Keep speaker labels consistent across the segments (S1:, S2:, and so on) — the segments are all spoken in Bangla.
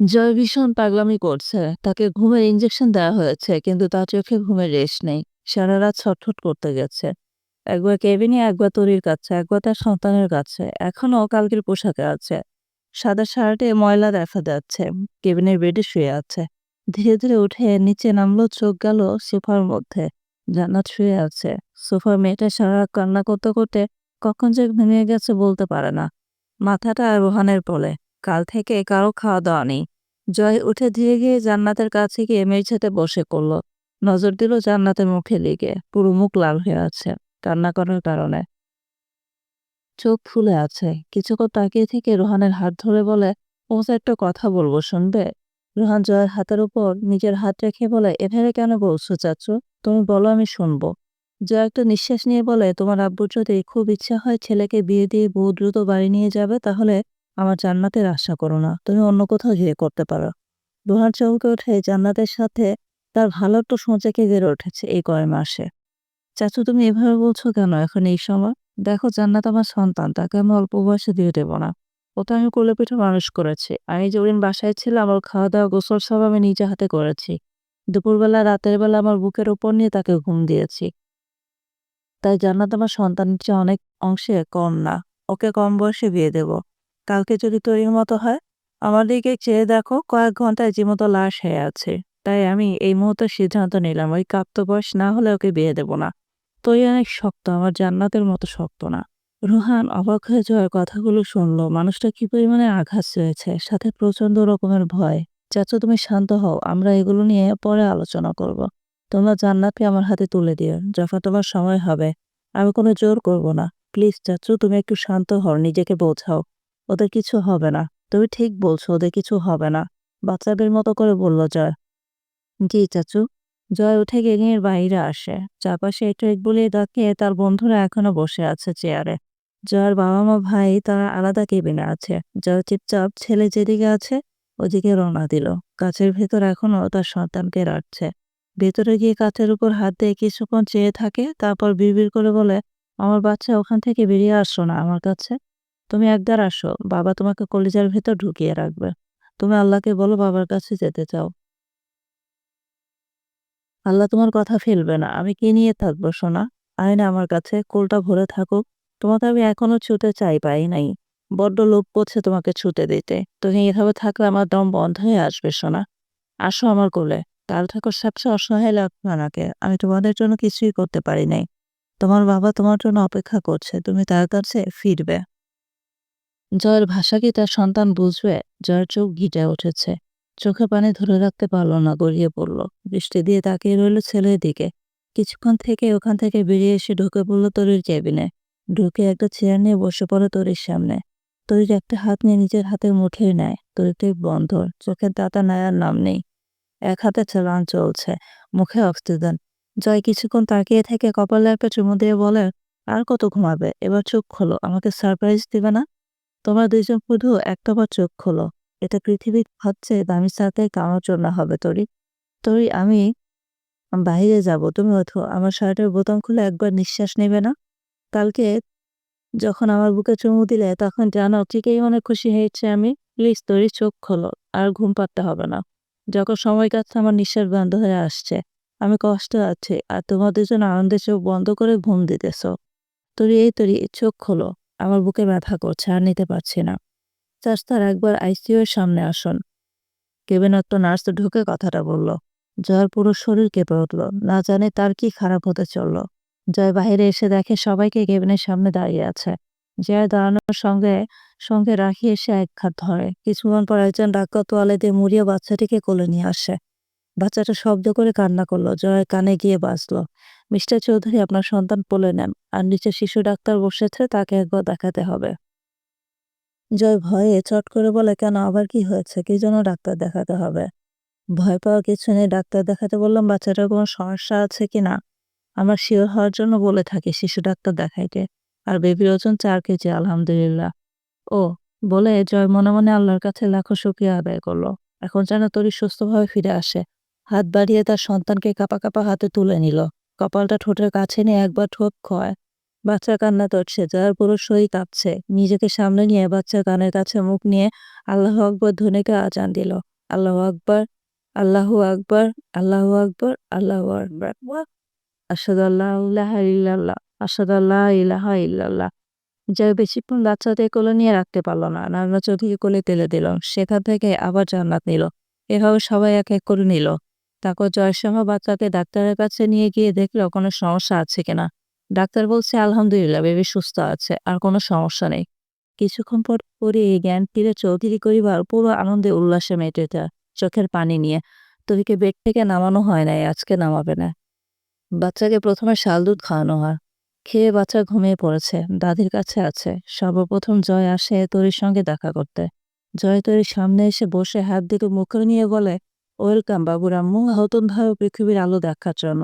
S1: জয় ভীষণ পাগলামি করছে। তাকে ঘুমের ইঞ্জেকশন দেওয়া হয়েছে কিন্তু তার চোখে ঘুমের রেশ নেই। সারা রাত ছটফট করতে গেছে। একবার কেবিনে, একবার তরির কাছে, একবার তার সন্তানের কাছে। এখনও কালকের পোশাকে আছে। সাদা শার্টে ময়লা দেখা যাচ্ছে। কেবিনের বেডে শুয়ে আছে। ধীরে ধীরে উঠে নিচে নামলো চোখ গেল সোফার মধ্যে। জান্নাত শুয়ে আছে। সোফার মেয়েটা সারা কান্না করতে করতে কখন যে ভেঙে গেছে বলতে পারে না। মাথাটা রোহানের কোলে। কাল থেকে কারও খাওয়া দাওয়া নেই। জয় উঠে ধীরে গিয়ে জান্নাতের কাছে গিয়ে মেঝেতে বসে পড়ল। নজর দিল জান্নাতের মুখে লেগে। পুরো মুখ লাল হয়ে আছে কান্না করার কারণে। চোখ ফুলে আছে। কিছুক্ষণ তাকিয়ে থেকে রোহানের হাত ধরে বলে, তোমাকে একটা কথা বলব শুনবে? রোহান জয়ের হাতের উপর নিজের হাত রেখে বলে, এভাবে কেন বলছো চাচু? তুমি বলো আমি শুনব। জয় একটা নিঃশ্বাস নিয়ে বলে, তোমার আব্বুর যদি খুব ইচ্ছা হয় ছেলেকে বিয়ে দিয়ে বহু দ্রুত বাড়ি নিয়ে যাবে তাহলে আমার জান্নাতের আশা করো না। তুমি অন্য কোথাও গিয়ে করতে পারো। রোহান চমকে ওঠে, জান্নাতের সাথে তার ভালো একটা সোঁচাকে গেড়ে উঠেছে এই কয় মাসে। চাচু, তুমি এভাবে বলছো কেন এখন এই সময়? দেখো, জান্নাত আমার সন্তান, তাকে আমি অল্প বয়সে দিয়ে দেবো না। ওটা আমি কোলে পিঠে মানুষ করেছি। আমি যেদিন বাসায় ছিলাম আমার খাওয়া দাওয়া গোসল সব আমি নিজে হাতে করেছি। দুপুরবেলা, রাতের বেলা আমার বুকের উপর নিয়ে তাকে ঘুম দিয়েছি। তাই জান্নাত আমার সন্তানের চেয়ে অনেক অংশে কম না। ওকে কম বয়সে বিয়ে দেব। কালকে যদি তৈরির মতো হয়, আমার দিকে চেয়ে দেখো কয়েক ঘন্টায় জীবন্ত লাশ হয়ে আছে। তাই আমি এই মুহূর্তে সিদ্ধান্ত নিলাম, ওই কাপ্ত বয়স না হলে ওকে বিয়ে দেব না। তুই অনেক শক্ত, আমার জান্নাতের মতো শক্ত না। রুহান অবাক হয়ে জয়ের কথাগুলো শুনলো মানুষটা কি পরিমাণে আঘাত রয়েছে সাথে প্রচণ্ড রকমের ভয় চাচু, তুমি শান্ত হও, আমরা এগুলো নিয়ে পরে আলোচনা করব। তোমরা জান্নাতকে আমার হাতে তুলে দিও, যখন তোমার সময় হবে আমি কোনো জোর করব না প্লিজ চাচু, তুমি একটু শান্ত হও, নিজেকে বোঝাও ওদের কিছু হবে না। তুমি ঠিক বলছো, ওদের কিছু হবে না। বাচ্চাদের মতো করে বলল জয়। জি চাচু। জয় উঠে গেঙের বাইরে আসে। চারপাশে একটু এক বলিয়ে ডাকে তার বন্ধুরা এখনও বসে আছে চেয়ারে। জয়ের বাবা মা ভাই তারা আলাদা কেবিনে আছে। জয় চুপচাপ ছেলে যেদিকে আছে, ওদিকে রওনা দিল। কাছের ভেতর এখনও তার সন্তানকে রাখছে। ভেতরে গিয়ে কাঠের উপর হাত দিয়ে কিছুক্ষণ চেয়ে থাকে, তারপর বিড়বিড় করে বলে, আমার বাচ্চা ওখান থেকে বেরিয়ে আসো না আমার কাছে। তুমি একবার আসো, বাবা তোমাকে কলিজার ভেতর ঢুকিয়ে রাখবে। তুমি আল্লাহকে বলো বাবার কাছে যেতে চাও। আল্লাহ তোমার কথা ফেলবে না। আমি কি নিয়ে থাকব সোনা? আয় না আমার কাছে, কোলটা ভরে থাকুক। তোমাকে আমি এখনও ছুতে চাই, পাই নাই। বড্ড লোভ করছে তোমাকে ছুতে দিতে। তুমি এভাবে থাকলে আমার দম বন্ধ হয়ে আসবে সোনা। আসো আমার কোলে। কাল ঠাকুর সবচেয়ে অসহায় লাগবে আমাকে আমি তোমাদের জন্য কিছুই করতে পারি নাই। তোমার বাবা তোমার জন্য অপেক্ষা করছে। তুমি তার কাছে ফিরবে। জয়ের ভাষা কি তার সন্তান বুঝবে? জয়ের চোখ ঘিটে উঠেছে। চোখে পানি ধরে রাখতে পারল না, গড়িয়ে পড়ল। বৃষ্টি দিয়ে তাকিয়ে রইল ছেলের দিকে। কিছুক্ষণ থেকে ওখান থেকে বেরিয়ে এসে ঢুকে পড়ল তরির কেবিনে ঢুকে একটা চেয়ার নিয়ে বসে পড়ে তরির সামনে। তরির একটা হাত নিয়ে নিজের হাতের মুঠেই নেয়। তরিতে বন্ধ চোখের দাতা নেয়ার নাম নেই। এক হাতে চালান চলছে। মুখে অক্সিজেন। জয় কিছুক্ষণ তাকিয়ে থেকে কপালে একটা চুমু দিয়ে বলে, আর কত ঘুমাবে? এবার চোখ খোলো। আমাকে সারপ্রাইজ দিবে না? তোমরা দুইজন শুধু একটা বার চোখ খোলো। এটা পৃথিবীর হচ্ছে দামি সাথে কামার জন্য হবে, তরি। তরি, আমি বাইরে যাব। তুমি ওঠো। আমার শার্টের বোতাম খুলে একবার নিঃশ্বাস নেবে না? কালকে যখন আমার বুকে চুমু দিলে, তখন জানো, ঠিকই অনেক খুশি হয়েছে আমি। প্লিজ, তরি, চোখ খোলো। আর ঘুম পাড়তে হবে না। যখন সময় কাটছে, আমার নিঃশ্বাস বন্ধ হয়ে আসছে। আমি কষ্ট আছি। আর তোমাদের জন্য আনন্দের চোখ বন্ধ করে ঘুম দিতেছ। তরি, এই তরি, চোখ খোলো। আমার বুকে ব্যথা করছে, আর নিতে পারছি না। চাস্তার একবার আইসিইউ এর সামনে আসুন। কেবিনত্ব নার্স ঢুকে কথাটা বলল। জয়ের পুরো শরীর কেঁপে উঠল। না জানে তার কি খারাপ হতে চলল। জয় বাইরে এসে দেখে সবাইকে কেবিনের সামনে দাঁড়িয়ে আছে। জয় দাঁড়ানোর সঙ্গে সঙ্গে রাখি এসে এক খাত ধরে। কিছুক্ষণ পর একজন ডাক্তার তোয়ালে দিয়ে মুড়িয়ে বাচ্চাটিকে কোলে নিয়ে আসে। বাচ্চাটা শব্দ করে কান্না করল জয়ের কানে গিয়ে বাঁচলো। মিস্টার চৌধুরী আপনার সন্তান পোলে নেন, আর নিচে শিশু ডাক্তার বসেছে, তাকে একবার দেখাতে হবে। জয় ভয়ে চট করে বলে, কেন, আবার কি হয়েছে? কি জন্য ডাক্তার দেখাতে হবে? ভয় পাওয়া কিছু নেই, ডাক্তার দেখাতে বললাম, বাচ্চাটার কোনো সমস্যা আছে কি না? আমরা শিওর হওয়ার জন্য বলে থাকি, শিশু ডাক্তার দেখাইতে। আর বেবির ওজন চার কেজি, আলহামদুলিল্লাহ। ও, বলে জয় মনে মনে আল্লাহর কাছে লাখো শুক্রিয়া আদায় করল। এখন যেন তরি সুস্থভাবে ফিরে আসে। হাত বাড়িয়ে তার সন্তানকে কাপা কাপা হাতে তুলে নিল। কপালটা ঠোঁটের কাছে নিয়ে একবার ঠোক খয়। বাচ্চা কান্না করছে যার পুরো শরীর কাঁপছে। নিজেকে সামনে নিয়ে বাচ্চার কানের কাছে মুখ নিয়ে আল্লাহ আকবর ধনেকে আজান দিল। আল্লাহ আকবর, আল্লাহু আকবর, আল্লাহ আকবর আল্লাহ আকবর। আসাদ আল্লাহ ইল্লাল্লাহ আসাদ আল্লাহ ইলাহা ইল্লাল্লাহ। যাই বেশিক্ষণ বাচ্চাদের কোলে নিয়ে রাখতে পারল না। নানা চৌধুরী কোলে তেলে দিল। সেখান থেকে আবার জান্নাত নিল। এভাবে সবাই এক এক করে নিল। তারপর জয়সভা বাচ্চাকে ডাক্তারের কাছে নিয়ে গিয়ে দেখল কোনো সমস্যা আছে কিনা। ডাক্তার বলছে, আলহামদুলিল্লাহ, বেবি সুস্থ আছে, আর কোনো সমস্যা নেই। কিছুক্ষণ পর পরে জ্ঞান ফিরে চৌধুরী পরিবার পুরো আনন্দে উল্লাসে যায় চোখের পানি নিয়ে। তবিকে বেড থেকে নামানো হয় নাই, আজকে নামাবে না। বাচ্চাকে প্রথমে শাল দুধ খাওয়ানো হয়। খেয়ে বাচ্চা ঘুমিয়ে পড়েছে, দাদির কাছে আছে। সর্বপ্রথম জয় আসে তরির সঙ্গে দেখা করতে। জয় তরির সামনে এসে বসে হাত দিকে মুখে নিয়ে বলে ওয়েলকাম বাবুর আম্মু। ভাবে পৃথিবীর আলো দেখার জন্য।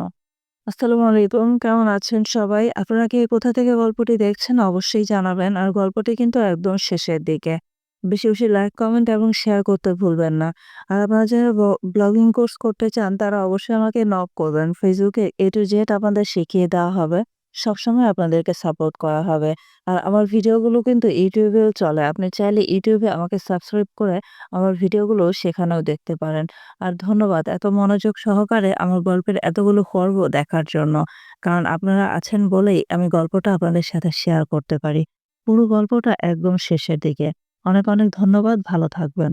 S1: আসসালামু আলাইকুম, কেমন আছেন সবাই? আপনারা কি কোথা থেকে গল্পটি দেখছেন অবশ্যই জানাবেন। আর গল্পটি কিন্তু একদম শেষের দিকে। বেশি বেশি লাইক কমেন্ট এবং শেয়ার করতে ভুলবেন না। আর আপনারা যারা ব্লগিং কোর্স করতে চান, তারা অবশ্যই আমাকে নক করবেন। ফেসবুকে এ টু জেড আপনাদের শিখিয়ে দেওয়া হবে। সবসময় আপনাদেরকে সাপোর্ট করা হবে। আর আমার ভিডিওগুলো কিন্তু ইউটিউবেও চলে। আপনি চাইলে ইউটিউবে আমাকে সাবস্ক্রাইব করে আমার ভিডিওগুলো সেখানেও দেখতে পারেন। আর ধন্যবাদ এত মনোযোগ সহকারে আমার গল্পের এতগুলো পর্ব দেখার জন্য। কারণ আপনারা আছেন বলেই আমি গল্পটা আপনাদের সাথে শেয়ার করতে পারি। পুরো গল্পটা একদম শেষের দিকে। অনেক অনেক ধন্যবাদ। ভালো থাকবেন।